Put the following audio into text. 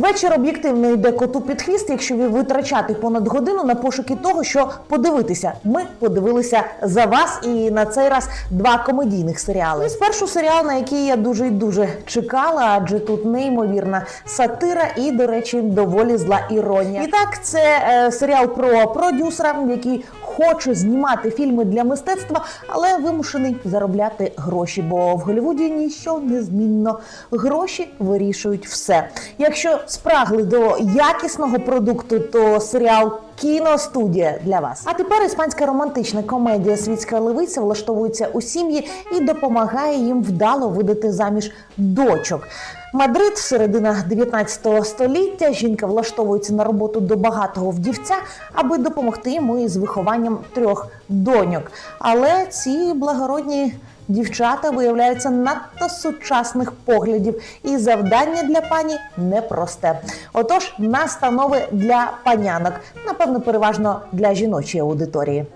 Вечір об'єктивно йде коту під хвіст, якщо ви витрачати понад годину на пошуки того, що подивитися. Ми подивилися за вас, і на цей раз два комедійних серіали. І спершу серіал, на який я дуже і дуже чекала, адже тут неймовірна сатира і, до речі, доволі зла іронія. І так, це е, серіал про продюсера, який хоче знімати фільми для мистецтва, але вимушений заробляти гроші, бо в Голлівуді ніщо не змінно. Гроші вирішують все. Якщо спрагли до якісного продукту, то серіал Кіностудія для вас. А тепер іспанська романтична комедія Світська левиця влаштовується у сім'ї і допомагає їм вдало видати заміж дочок. Мадрид, середина 19 століття. Жінка влаштовується на роботу до багатого вдівця, аби допомогти йому із вихованням трьох доньок. Але ці благородні дівчата виявляються надто сучасних поглядів, і завдання для пані непросте. Отож, настанови для панянок, напевно, переважно для жіночої аудиторії.